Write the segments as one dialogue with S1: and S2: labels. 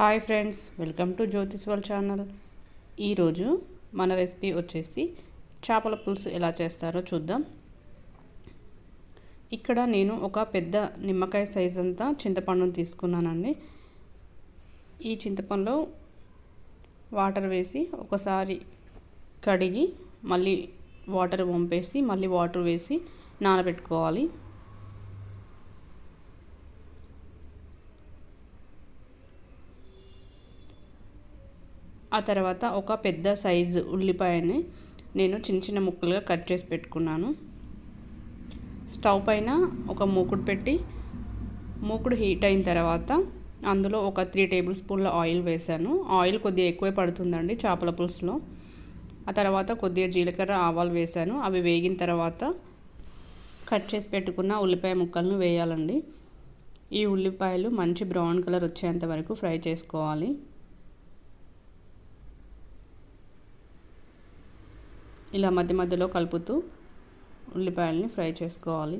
S1: Hi friends welcome to జ్యోతిష్ వాళ్ళ channel. ఈరోజు మన రెసిపీ వచ్చేసి చేపల పులుసు ఎలా చేస్తారో చూద్దాం. ఇక్కడ నేను ఒక పెద్ద నిమ్మకాయ సైజ్ అంతా చింతపండును తీసుకున్నానండి. ఈ చింతపండులో వాటర్ వేసి ఒకసారి కడిగి మళ్ళీ వాటర్ వంపేసి మళ్ళీ వాటర్ వేసి నానబెట్టుకోవాలి. ఆ తర్వాత ఒక పెద్ద సైజు ఉల్లిపాయని నేను చిన్న చిన్న ముక్కలుగా కట్ చేసి పెట్టుకున్నాను. స్టవ్ పైన ఒక మూకుడు పెట్టి మూకుడు హీట్ అయిన తర్వాత అందులో ఒక త్రీ టేబుల్ స్పూన్ల ఆయిల్ వేశాను. ఆయిల్ కొద్దిగా ఎక్కువే పడుతుందండి చేపల పులుసులో. ఆ తర్వాత కొద్దిగా జీలకర్ర ఆవాలు వేశాను. అవి వేగిన తర్వాత కట్ చేసి పెట్టుకున్న ఉల్లిపాయ ముక్కలను వేయాలండి. ఈ ఉల్లిపాయలు మంచి బ్రౌన్ కలర్ వచ్చేంత వరకు ఫ్రై చేసుకోవాలి. ఇలా మధ్య మధ్యలో కలుపుతూ ఉల్లిపాయలని ఫ్రై చేసుకోవాలి.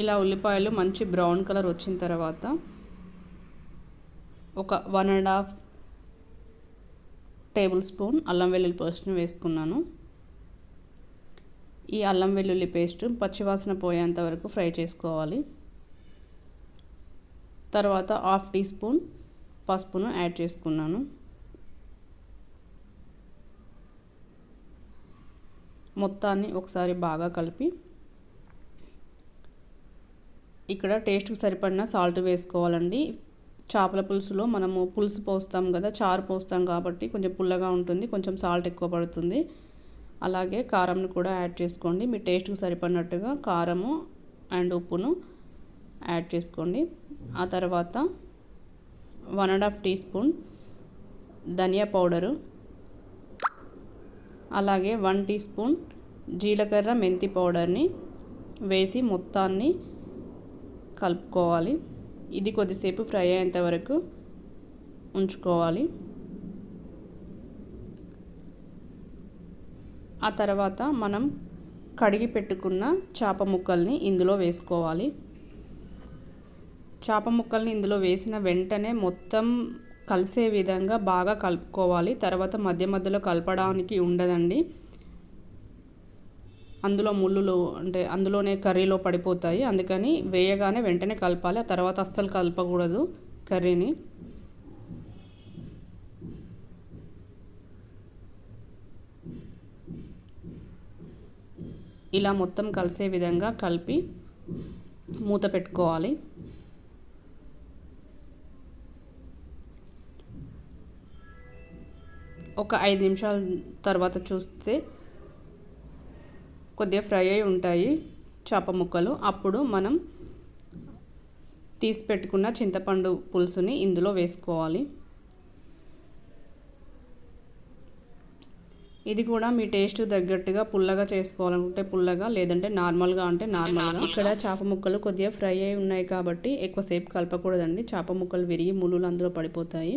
S1: ఇలా ఉల్లిపాయలు మంచి బ్రౌన్ కలర్ వచ్చిన తర్వాత ఒక one and half tablespoon అల్లం వెల్లుల్లి పేస్ట్ని వేసుకున్నాను. ఈ అల్లం వెల్లుల్లి పేస్ట్ పచ్చివాసన పోయేంత వరకు ఫ్రై చేసుకోవాలి. తర్వాత హాఫ్ టీ స్పూన్ పసుపును యాడ్ చేసుకున్నాను. మొత్తాన్ని ఒకసారి బాగా కలిపి ఇక్కడ టేస్ట్కి సరిపడిన సాల్ట్ వేసుకోవాలండి. చేపల పులుసులో మనము పులుసు పోస్తాం కదా చారు పోస్తాం కాబట్టి కొంచెం పుల్లగా ఉంటుంది కొంచెం సాల్ట్ ఎక్కువ పడుతుంది. అలాగే కారంను కూడా యాడ్ చేసుకోండి. మీ టేస్ట్కి సరిపడినట్టుగా కారము అండ్ ఉప్పును యాడ్ చేసుకోండి. ఆ తర్వాత one and half teaspoon ధనియా పౌడరు అలాగే వన్ టీ స్పూన్ జీలకర్ర మెంతి పౌడర్ని వేసి మొత్తాన్ని కలుపుకోవాలి. ఇది కొద్దిసేపు ఫ్రై అయ్యేంత వరకు ఉంచుకోవాలి. ఆ తర్వాత మనం కడిగి పెట్టుకున్న చేప ముక్కల్ని ఇందులో వేసుకోవాలి. చేప ముక్కల్ని ఇందులో వేసిన వెంటనే మొత్తం కలిసే విధంగా బాగా కలుపుకోవాలి. తర్వాత మధ్య మధ్యలో కలపడానికి ఉండదండి. అందులో ముళ్ళులు అంటే అందులోనే కర్రీలో పడిపోతాయి. అందుకని వేయగానే వెంటనే కలపాలి. ఆ తర్వాత అస్సలు కలపకూడదు కర్రీని. ఇలా మొత్తం కలిసే విధంగా కలిపి మూత పెట్టుకోవాలి. ఒక ఐదు నిమిషాల తర్వాత చూస్తే కొద్దిగా ఫ్రై అయి ఉంటాయి చేప ముక్కలు. అప్పుడు మనం తీసి పెట్టుకున్న చింతపండు పులుసుని ఇందులో వేసుకోవాలి. ఇది కూడా మీ టేస్ట్ తగ్గట్టుగా పుల్లగా చేసుకోవాలనుకుంటే పుల్లగా లేదంటే నార్మల్గా అంటే నార్మల్గా. ఇక్కడ చేప ముక్కలు కొద్దిగా ఫ్రై అయి ఉన్నాయి కాబట్టి ఎక్కువసేపు కలపకూడదండి. చేప ముక్కలు విరిగి ముళ్ళు అందులో పడిపోతాయి.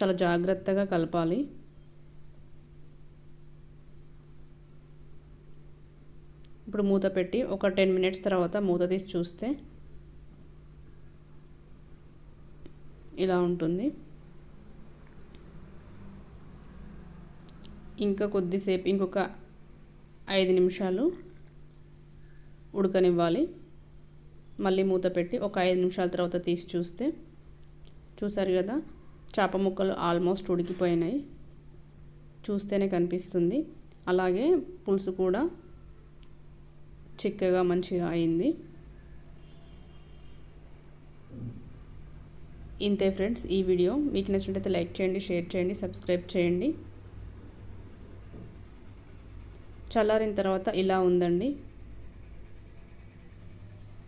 S1: చాలా జాగ్రత్తగా కలపాలి. ఇప్పుడు మూత పెట్టి ఒక టెన్ మినిట్స్ తర్వాత మూత తీసి చూస్తే ఇలా ఉంటుంది. ఇంకా కొద్దిసేపు ఇంకొక ఐదు నిమిషాలు ఉడకనివ్వాలి. మళ్ళీ మూత పెట్టి ఒక ఐదు నిమిషాల తర్వాత తీసి చూస్తే చూసారు కదా చేప ముక్కలు ఆల్మోస్ట్ ఉడికిపోయినాయి. చూస్తేనే కనిపిస్తుంది. అలాగే పులుసు కూడా చిక్కగా మంచిగా అయింది. ఇంతే ఫ్రెండ్స్ ఈ వీడియో. మీకు నచ్చినట్లయితే లైక్ చేయండి షేర్ చేయండి సబ్స్క్రైబ్ చేయండి. చల్లారిన తర్వాత ఇలా ఉందండి.